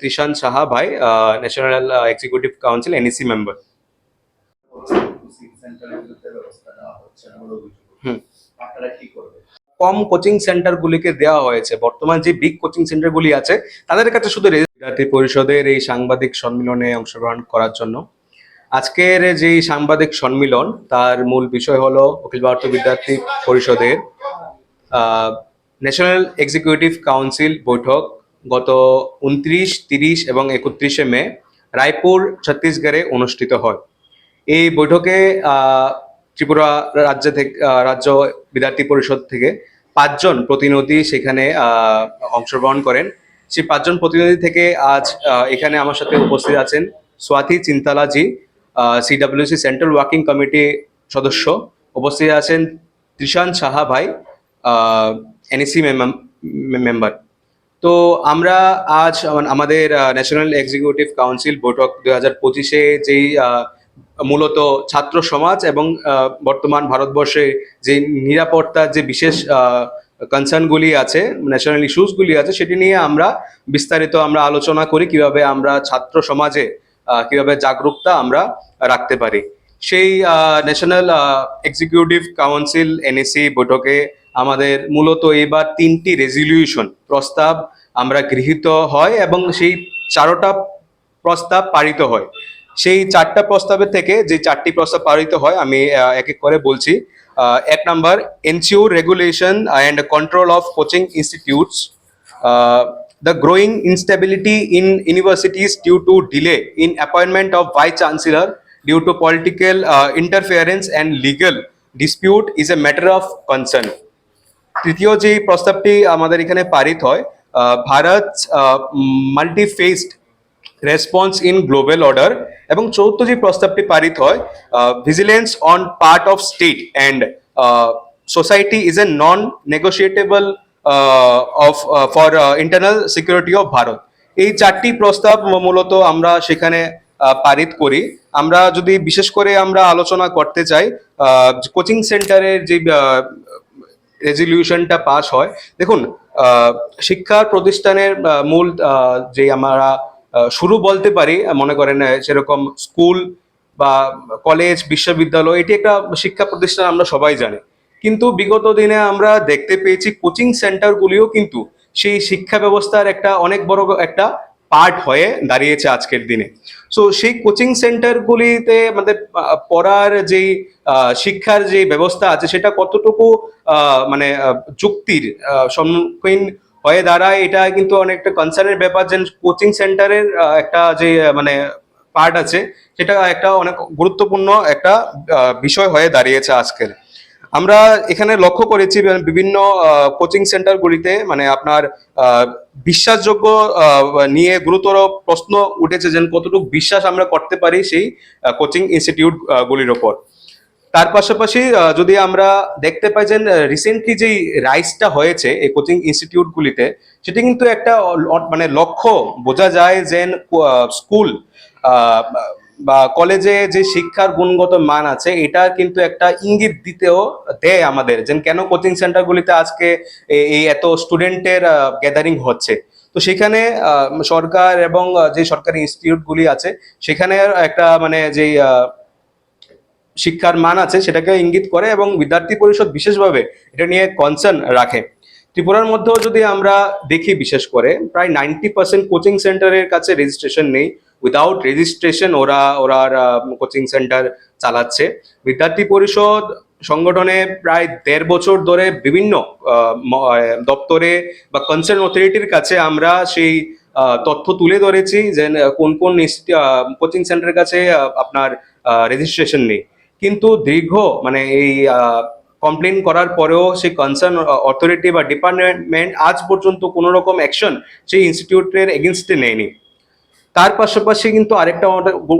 ত্রিশান সাহা, ভাই national executive council NEC member কম coaching সেন্টারগুলিকে দেওয়া হয়েছে। বর্তমান যে বিগ কোচিং সেন্টারগুলি আছে, তাদের কাছে শুধু বিদ্যার্থী পরিষদের এই সাংবাদিক সম্মেলনে অংশগ্রহণ করার জন্য। আজকের যে সাংবাদিক সম্মেলন, তার মূল বিষয় হলো অখিল ভারতীয় বিদ্যার্থী পরিষদের ন্যাশনাল এক্সিকিউটিভ কাউন্সিল বৈঠক গত উনত্রিশ, তিরিশ এবং একত্রিশে মে রায়পুর, ছত্তিশগড়ে অনুষ্ঠিত হয়। এই বৈঠকে ত্রিপুরা রাজ্য থেকে রাজ্য বিদ্যার্থী পরিষদ থেকে পাঁচজন প্রতিনিধি সেখানে অংশগ্রহণ করেন। সেই পাঁচজন প্রতিনিধি থেকে আজ এখানে আমার সাথে উপস্থিত আছেন Swati Chintalaji CWC central working committee সদস্য। উপস্থিত আছেন ত্রিশান সাহা ভাই এনএসি মেম্বার তো আমরা আজ আমাদের ন্যাশনাল এক্সিকিউটিভ কাউন্সিল বৈঠক দু হাজার পঁচিশে যেই মূলত ছাত্র সমাজ এবং বর্তমান ভারতবর্ষে যে নিরাপত্তার যে বিশেষ কনসার্নগুলি আছে ন্যাশনাল ইস্যুসগুলি আছে, সেটি নিয়ে আমরা বিস্তারিত আমরা আলোচনা করি কীভাবে আমরা ছাত্র সমাজে কীভাবে জাগরুকতা আমরা রাখতে পারি। সেই ন্যাশনাল এক্সিকিউটিভ কাউন্সিল এনএসি বৈঠকে আমাদের মূলত এবার তিনটি রেজলিউশন প্রস্তাব আমরা গৃহীত হয় এবং সেই চারোটা প্রস্তাব পারিত হয়। সেই চারটা প্রস্তাবের থেকে যে চারটি প্রস্তাব পারিত হয়, আমি এক এক করে বলছি। এক নম্বর NCO regulation and control of coaching institutes the growing instability in universities due to delay in appointment of vice chancellor due to political interference and legal dispute is a matter of concern তৃতীয় যে প্রস্তাবটি আমাদের এখানে পারিত হয় Bharat multi faced response in global order এবং চৌথ যে প্রস্তাবটি পারিত হয় vigilance on part of state and society is a non negotiable of for internal security of Bharat. এই চারটি প্রস্তাব মূলত আমরা সেখানে পারিত করি। আমরা যদি বিশেষ করে আমরা আলোচনা করতে চাই কোচিং সেন্টারের যে রেজলিউশনটা পাস হয়। দেখুন শিক্ষা প্রতিষ্ঠানের মূল যে আমরা শুরু বলতে পারি মনে করেন সেরকম স্কুল বা কলেজ, বিশ্ববিদ্যালয়, এটি একটা শিক্ষা প্রতিষ্ঠান আমরা সবাই জানি। কিন্তু বিগত দিনে আমরা দেখতে পেয়েছি, কোচিং সেন্টারগুলিও কিন্তু সেই শিক্ষা ব্যবস্থার একটা অনেক বড় একটা পার্ট হয়ে দাঁড়িয়েছে আজকের দিনে। সো সেই কোচিং সেন্টারগুলিতে আমাদের পড়ার যেই শিক্ষার যে ব্যবস্থা আছে, সেটা কতটুকু মানে যুক্তির সম্মুখীন হয়ে দাঁড়ায়, এটা কিন্তু অনেকটা কনসার্নের ব্যাপার যে কোচিং সেন্টারের একটা যে মানে পার্ট আছে, সেটা একটা অনেক গুরুত্বপূর্ণ একটা বিষয় হয়ে দাঁড়িয়েছে আজকের। আমরা এখানে লক্ষ্য করেছি বিভিন্ন কোচিং সেন্টারগুলিতে মানে আপনার বিশ্বাসযোগ্য নিয়ে গুরুতর প্রশ্ন উঠেছে যে কতটুকু বিশ্বাস আমরা করতে পারি সেই কোচিং ইনস্টিটিউট গুলির ওপর। তার পাশাপাশি যদি আমরা দেখতে পাই যে রিসেন্টলি যেই রাইসটা হয়েছে এই কোচিং ইনস্টিটিউটগুলিতে সেটি কিন্তু একটা মানে লক্ষ্য বোঝা যায় যে স্কুল বা কলেজে যে শিক্ষার গুণগত মান আছে এটা কিন্তু একটা ইঙ্গিত দিতেও দেয় আমাদের যে কেন কোচিং সেন্টারগুলিতে আজকে এই এত স্টুডেন্টের গ্যাদারিং হচ্ছে। তো সেখানে সরকার এবং যে সরকারি ইনস্টিটিউটগুলি আছে সেখানে একটা মানে আহ, শিক্ষার মান আছে সেটাকে ইঙ্গিত করে এবং বিদ্যার্থী পরিষদ বিশেষভাবে এটা নিয়ে কনসার্ন রাখে। ত্রিপুরার মধ্যেও যদি আমরা দেখি বিশেষ করে প্রায় নাইনটি পার্সেন্ট কোচিং সেন্টারের কাছে রেজিস্ট্রেশন নেই। উইদাউট রেজিস্ট্রেশন ওরা ওরা কোচিং সেন্টার চালাচ্ছে। বিদ্যার্থী পরিষদ সংগঠনে প্রায় দেড় বছর ধরে বিভিন্ন দপ্তরে বা কনসার্ন অথরিটির কাছে আমরা সেই তথ্য তুলে ধরেছি যে কোন কোন কোচিং সেন্টারের কাছে আপনার রেজিস্ট্রেশন নেই। কিন্তু দীর্ঘ মানে এই কমপ্লেন করার পরেও সেই কনসার্ন অথরিটি বা ডিপার্টমেন্ট আজ পর্যন্ত কোনো রকম অ্যাকশন সেই ইনস্টিটিউটের এগেনস্টে নেয়নি। তার পাশাপাশি কিন্তু আরেকটা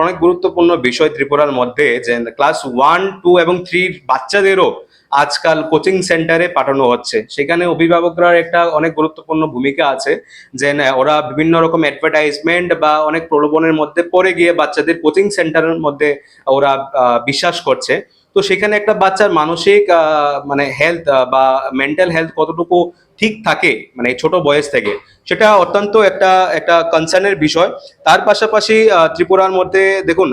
অনেক- গুরুত্বপূর্ণ বিষয় ত্রিপুরার মধ্যে যে ক্লাস ওয়ান টু এবং থ্রির বাচ্চাদেরও আজকাল কোচিং সেন্টারে পাঠানো হচ্ছে। সেখানে অভিভাবকরা একটা অনেক গুরুত্বপূর্ণ ভূমিকা আছে যে ওরা বিভিন্ন রকম অ্যাডভার্টাইজমেন্ট বা অনেক প্রলোভনের মধ্যে পড়ে গিয়ে বাচ্চাদের কোচিং সেন্টারের মধ্যে ওরা বিশ্বাস করছে। তো সেখানে একটা বাচ্চার মানসিক মানে হেলথ বা মেন্টাল হেলথ কতটুকু ঠিক থাকে মানে ছোট বয়স থেকে, সেটা অত্যন্ত একটা একটা কনসার্নের বিষয়। তার পাশাপাশি ত্রিপুরার মধ্যে দেখুন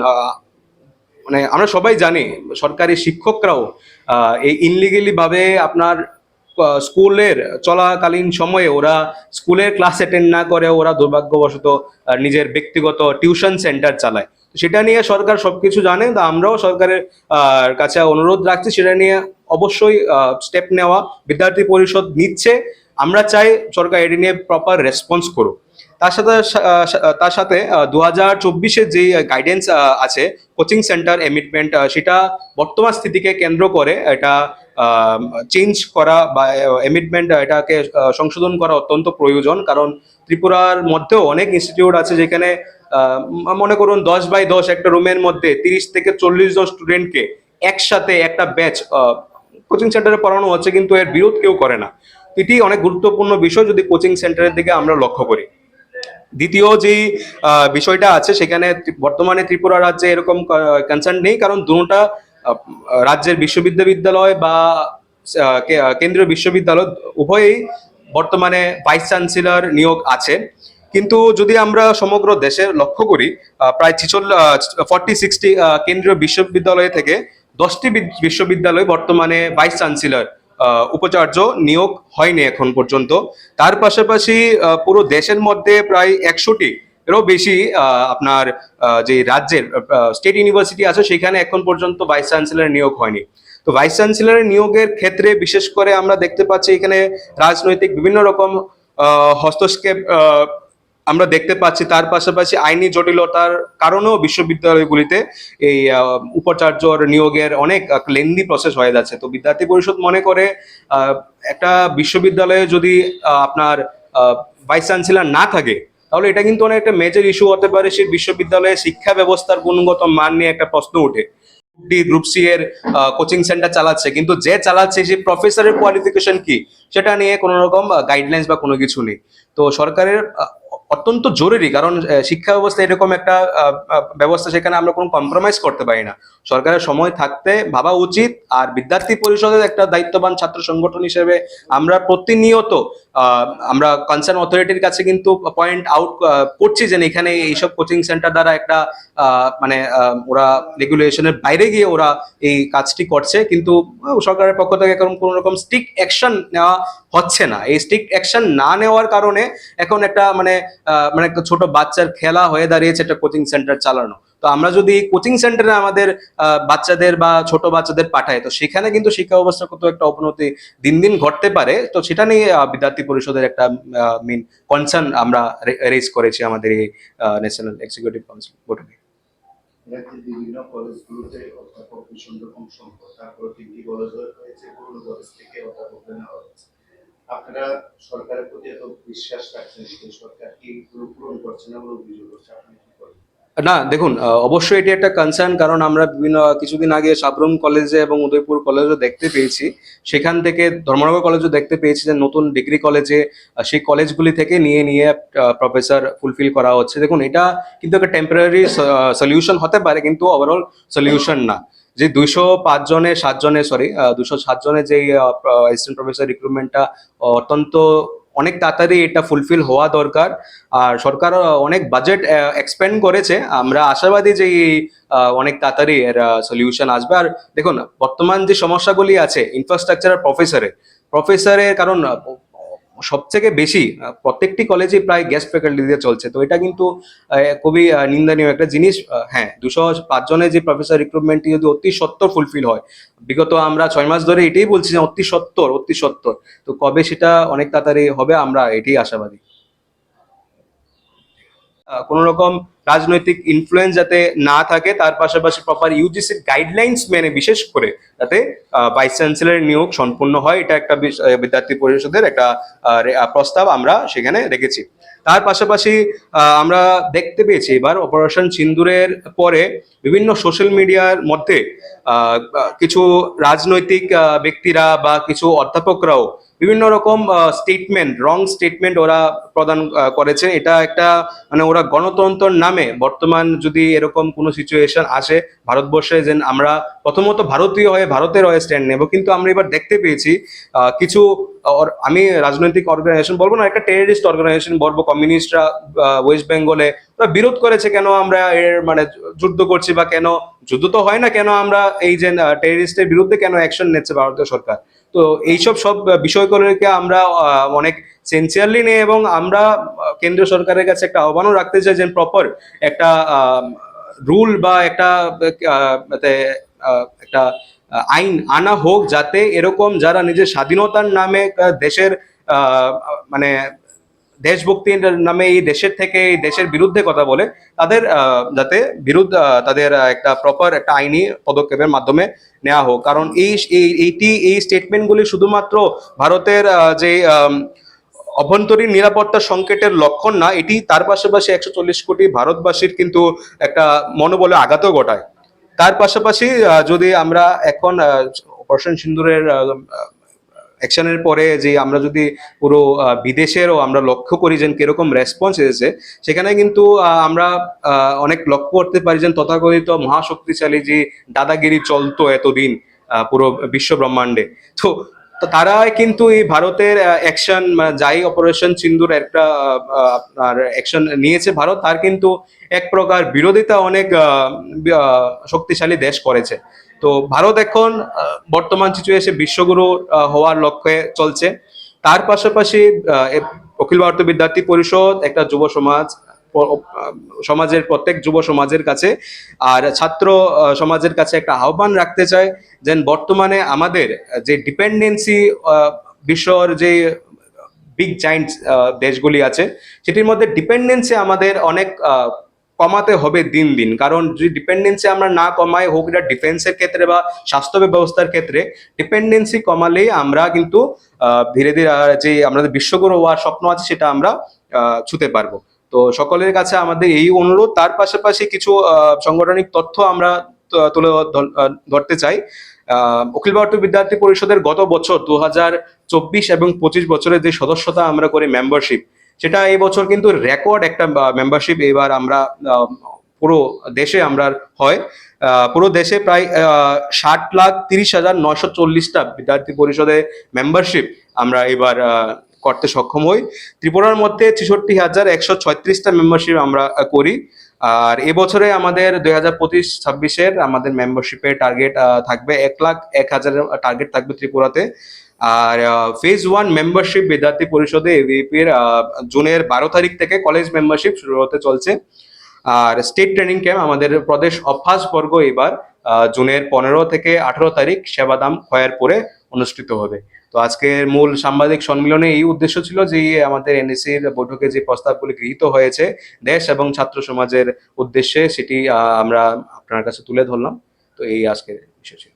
মানে আমরা সবাই জানি, সরকারি শিক্ষকরাও এই ইনলিগেলি ভাবে আপনার স্কুলের চলাকালীন সময়ে ওরা স্কুলের ক্লাস অ্যাটেন্ড না করে, ওরা দুর্ভাগ্যবশত নিজের ব্যক্তিগত টিউশন সেন্টার চালায়। সেটা নিয়ে সরকার সবকিছু জানে, তো আমরাও সরকারের কাছে অনুরোধ রাখছি। সেটা নিয়ে অবশ্যই স্টেপ নেওয়া, বিদ্যার্থী পরিষদ নিচ্ছে। আমরা চাই সরকার এটি নিয়ে প্রপার রেসপন্স করুক। তার সাথে তার সাথে দু হাজার চব্বিশের যে গাইডেন্স আছে কোচিং সেন্টার এমিটমেন্ট সেটা বর্তমান স্থিতিকে কেন্দ্র করে এটা চেঞ্জ করা বা এমিটমেন্ট এটাকে সংশোধন করা অত্যন্ত প্রয়োজন। কারণ ত্রিপুরার মধ্যেও অনেক ইনস্টিটিউট আছে যেখানে মনে করুন দশ বাই দশ একটা রুমের মধ্যে তিরিশ থেকে চল্লিশ জন স্টুডেন্টকে একসাথে একটা ব্যাচ কোচিং সেন্টারে পড়ানো হচ্ছে কিন্তু এর বিরোধ কেউ করে না। এটি অনেক গুরুত্বপূর্ণ বিষয় যদি কোচিং সেন্টারের দিকে আমরা লক্ষ্য করি। দ্বিতীয় যে বিষয়টা আছে সেখানে বর্তমানে ত্রিপুরা রাজ্যে এরকম কনসার্ন নেই কারণ দুটা রাজ্যের বিশ্ববিদ্যালয় বা কেন্দ্রীয় বিশ্ববিদ্যালয় উভয়ই বর্তমানে ভাইস চ্যান্সেলর নিয়োগ আছে। কিন্তু যদি আমরা সমগ্র দেশে লক্ষ্য করি প্রায় ছিচল্লিশ ফর্টি সিক্সটি কেন্দ্রীয় বিশ্ববিদ্যালয় থেকে দশটি বিশ্ববিদ্যালয় বর্তমানে ভাইস চ্যান্সেলর উপাচার্য নিয়োগ হয়নি এখন পর্যন্ত। তার পাশাপাশি পুরো দেশের মধ্যে প্রায় একশোটি এরও বেশি আপনার যে রাজ্যের স্টেট ইউনিভার্সিটি আছে, সেখানে এখন পর্যন্ত ভাইস চ্যান্সেলর নিয়োগ হয়নি। তো ভাইস চ্যান্সেলরের নিয়োগের ক্ষেত্রে বিশেষ করে আমরা দেখতে পাচ্ছি এখানে রাজনৈতিক বিভিন্ন রকম হস্তক্ষেপ আমরা দেখতে পাচ্ছি। তার পাশাপাশি আইনি জটিলতার কারণেও বিশ্ববিদ্যালয়গুলিতে এই আহ, উপাচার্যর নিয়োগের অনেক লেন্দি প্রসেস হয়ে যাচ্ছে। তো বিদ্যার্থী পরিষদ মনে করে একটা বিশ্ববিদ্যালয়ে যদি আপনার ভাইস চ্যান্সেলর না থাকে তাহলে এটা কিন্তু অনেক একটা মেজর ইস্যু হতে পারে। সেই বিশ্ববিদ্যালয়ে শিক্ষা ব্যবস্থার গুণগত মান নিয়ে একটা প্রশ্ন ওঠে। গ্রুপ সি এর কোচিং সেন্টার চালাচ্ছে। কিন্তু যে চালাচ্ছে সেই প্রফেসরের কোয়ালিফিকেশন কি? সেটা নিয়ে কোনো রকম গাইডলাইন্স বা কোনো কিছু নেই। তো সরকারের অত্যন্ত জরুরি, কারণ শিক্ষা ব্যবস্থা এরকম একটা ব্যবস্থা সেখানে আমরা কোনো কম্প্রোমাইজ করতে পারি না। সরকারের সময় থাকতে ভাবা উচিত, আর বিদ্যার্থী পরিষদের একটা দায়িত্ববান ছাত্র সংগঠন হিসেবে আমরা প্রতিনিয়ত আমরা কনসার্ন অথরিটির কাছে কিন্তু পয়েন্ট আউট করছি যে এখানে এইসব কোচিং সেন্টার দ্বারা একটা মানে ওরা রেগুলেশনের বাইরে গিয়ে ওরা এই কাজটি করছে। কিন্তু সরকারের পক্ষ থেকে এখন কোনো রকম স্ট্রিক্ট অ্যাকশন নেওয়া হচ্ছে না। এই স্ট্রিক্ট অ্যাকশন না নেওয়ার কারণে এখন একটা মানে মানে একটা ছোট বাচ্চার খেলা হয়ে দাঁড়িয়েছে একটা কোচিং সেন্টার চালানো। তো আমরা যদি কোচিং সেন্টারে আমাদের বাচ্চাদের বা ছোট বাচ্চাদের পাঠাই, তো সেখানে কিন্তু শিক্ষা ব্যবস্থার কত একটা অবনতি দিন দিন ঘটতে পারে। তো সেটা নিয়ে বিদ্যার্থী পরিষদের একটা মেন কনসার্ন আমরা রেজ করেছি আমাদের এই ন্যাশনাল এক্সিকিউটিভ কাউন্সিল বৈঠকে। বিভিন্ন আপনারা সরকারের প্রতি এত বিশ্বাস রাখছেন সরকার কি পূরণ করছে না বলে অভিযোগ করছে, আপনি কি করেন? না, দেখুন অবশ্যই এটি একটা কনসার্ন কারণ আমরা বিভিন্ন কিছুদিন আগে সাবরুম কলেজে এবং উদয়পুর কলেজও দেখতে পেয়েছি। সেখান থেকে ধর্মনগর কলেজও দেখতে পেয়েছি যে নতুন ডিগ্রি কলেজে সেই কলেজগুলি থেকে নিয়ে নিয়ে প্রফেসর ফুলফিল করা হচ্ছে। দেখুন, এটা কিন্তু একটা টেম্পোরারি সলিউশন হতে পারে, কিন্তু ওভারঅল সলিউশন না। যে দুইশো পাঁচ জনে, সাত জনের সরি দুশো সাত জনের যে অ্যাসিস্ট্যান্ট প্রফেসর রিক্রুটমেন্টটা অত্যন্ত অনেক তাড়াতাড়ি এটা ফুলফিল হওয়া দরকার। আর সরকার অনেক বাজেট এক্সপেন্ড করেছে। আমরা আশাবাদী যে অনেক তাড়াতাড়ি এর সলিউশন আসবে। আর দেখুন, বর্তমান যে সমস্যাগুলি আছে ইনফ্রাস্ট্রাকচার আর প্রফেসরে প্রফেসরের কারণ সব থেকে বেশি প্রত্যেকটি কলেজে প্রায় ফ্যাকাল্টি দিয়ে চলছে। তো এটা কিন্তু খুবই নিন্দনীয় একটা জিনিস। হ্যাঁ দুশো পাঁচ জনের যে প্রফেসর রিক্রুটমেন্টটি যদি অতি সত্তর ফুলফিল হয়, বিগত আমরা ছয় মাস ধরে এটাই বলছি যে অতি সত্তর অতি সত্তর। তো কবে সেটা অনেক তাড়াতাড়ি হবে আমরা এটাই আশাবাদী। কোনো রকম রাজনৈতিক ইনফ্লুয়েন্স যাতে না থাকে, তার পাশাপাশি প্রপার ইউজিসির গাইডলাইন্স মেনে বিশেষ করে যাতে ভাইস চ্যান্সেলর নিয়োগ সম্পূর্ণ হয়, এটা একটা বিদ্যার্থী পরিষদের একটা প্রস্তাব আমরা সেখানে রেখেছি। তার পাশাপাশি আমরা দেখতে পেয়েছি এবার অপারেশন সিন্দুরের পরে বিভিন্ন সোশ্যাল মিডিয়ার মধ্যে কিছু রাজনৈতিক ব্যক্তিরা বা কিছু অধ্যাপকরাও বিভিন্ন রকম স্টেটমেন্ট রং স্টেটমেন্ট ওরা প্রদান করেছে এটা একটা মানে ওরা গণতন্ত্রের নামে বর্তমান যদি এরকম কোনো সিচুয়েশন আসে, ভারতবর্ষে যে আমরা প্রথমত ভারতীয় হয়ে ভারতের হয়ে স্ট্যান্ড নেব। কিন্তু আমরা এবার দেখতে পেয়েছি কিছু আমি রাজনৈতিক অর্গানাইজেশন বলব না, একটা টেররিস্ট অর্গানাইজেশন বলব কমিউনিস্টরা ওয়েস্ট বেঙ্গলে ওরা বিরোধ করেছে কেন আমরা এর মানে যুদ্ধ করছি বা কেন? যুদ্ধ তো হয় না কেন আমরা এই যে টেররিস্টের বিরুদ্ধে কেন অ্যাকশন নিচ্ছে ভারতীয় সরকার? তো এইসব সব বিষয়গুলোকে আমরা অনেক সেন্সিয়ারলি নিয়ে এবং আমরা কেন্দ্র সরকারের কাছে একটা আহ্বানও রাখতে চাই যে প্রপার একটা রুল বা একটা একটা আইন আনা হোক যাতে এরকম যারা নিজের স্বাধীনতার নামে দেশের মানে দেশভক্তির নামে এই দেশের থেকে, এই দেশের বিরুদ্ধে কথা বলে, তাদের যাতে বিরুদ্ধ তাদের একটা প্রপার একটা আইনি পদক্ষেপের মাধ্যমে নেওয়া হোক। কারণ এই, এই- এইটি, এই স্টেটমেন্টগুলি শুধুমাত্র ভারতের যে অভ্যন্তরীণ নিরাপত্তা সংকটের লক্ষণ না, এটি তার পাশাপাশি একশো চল্লিশ কোটি ভারতবাসীর কিন্তু একটা মনোবলে আঘাতও ঘটায়। তার পাশাপাশি যদি আমরা এখন অপারেশন সিন্দুরের অ্যাকশনের পরে যে আমরা যদি পুরো বিদেশেরও আমরা লক্ষ্য করি যে কীরকম রেসপন্স এসেছে, সেখানে কিন্তু আমরা অনেক লক্ষ্য করতে পারি যে তথাকথিত মহাশক্তিশালী যে দাদাগিরি চলতো এতদিন পুরো বিশ্ব ব্রহ্মাণ্ডে তো তারা কিন্তু এই ভারতের অ্যাকশন যাই অপারেশন সিন্দুর একটা আপনার অ্যাকশন নিয়েছে ভারত, তার কিন্তু এক প্রকার বিরোধিতা অনেক শক্তিশালী দেশ করেছে। তো ভারত এখন বর্তমান সিচুয়েশনে বিশ্বগুরু হওয়ার লক্ষ্যে চলছে। তার পাশাপাশি অখিল ভারতীয় বিদ্যার্থী পরিষদ একটা যুব সমাজ সমাজের প্রত্যেক যুব সমাজের কাছে আর ছাত্র সমাজের কাছে একটা আহ্বান রাখতে চাই যেন বর্তমানে আমাদের যে ডিপেন্ডেন্সি বিশ্বর যে বিগ জাইন্ট দেশগুলি আছে, সেটির মধ্যে ডিপেন্ডেন্সি আমাদের অনেক কমাতে হবে দিন দিন। কারণ যদি ডিপেন্ডেন্সি আমরা না কমাই, হোক এটা ডিফেন্সের ক্ষেত্রে বা স্বাস্থ্য ব্যবস্থার ক্ষেত্রে ডিপেন্ডেন্সি কমালেই আমরা কিন্তু ধীরে ধীরে যে আমাদের বিশ্বগুরু হওয়ার স্বপ্ন আছে সেটা আমরা ছুতে পারব। তো সকলের কাছে আমাদের এই অনুরোধ। তার পাশাপাশি কিছু সাংগঠনিক তথ্য আমরা তুলে ধর- ধরতে চাই। অখিল ভারতীয় বিদ্যার্থী পরিষদের গত বছর দু হাজার চব্বিশ এবং পঁচিশ বছরের যে সদস্যতা আমরা করি মেম্বারশিপ সেটা এই বছর কিন্তু রেকর্ড একটা মেম্বারশিপ এবার আমরা পুরো দেশে আমরা হয়। পুরো দেশে প্রায় ষাট লাখ তিরিশ হাজার নয়শো চল্লিশটা বিদ্যার্থী পরিষদে মেম্বারশিপ আমরা এবার করতে সক্ষম হই। ত্রিপুরার মধ্যে ছেষট্টি হাজার একশো ছয়ত্রিশটা মেম্বারশিপ আমরা করি। আর এবছরে আমাদের দুই হাজার পঁচিশ, ছাব্বিশের আমাদের মেম্বারশিপের টার্গেট থাকবে এক লাখ এক হাজারের টার্গেট থাকবে ত্রিপুরাতে। আর ফেজ ওয়ান মেম্বারশিপ বিদ্যার্থী পরিষদে এভিপির জুনের বারো তারিখ থেকে কলেজ মেম্বারশিপ শুরু হতে চলছে। আর স্টেট ট্রেনিং ক্যাম্প আমাদের প্রদেশ অভ্যাস বর্গ এবার জুনের পনেরো থেকে আঠারো তারিখ সেবাদাম খয়ারপুরে অনুষ্ঠিত হবে। তো আজকের মূল সাংবাদিক সম্মেলনে এই উদ্দেশ্য ছিল যে আমাদের এনএসির বৈঠকে যে প্রস্তাবগুলি গৃহীত হয়েছে দেশ এবং ছাত্র সমাজের উদ্দেশ্যে, সেটি আমরা আপনার কাছে তুলে ধরলাম। তো এই আজকের বিষয় ছিল।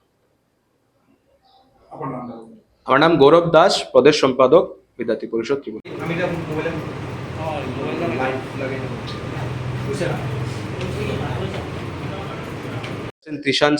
আমার নাম গৌরব দাস প্রদেশ সম্পাদক বিদ্যার্থী পরিষদ ত্রিপুরা আমি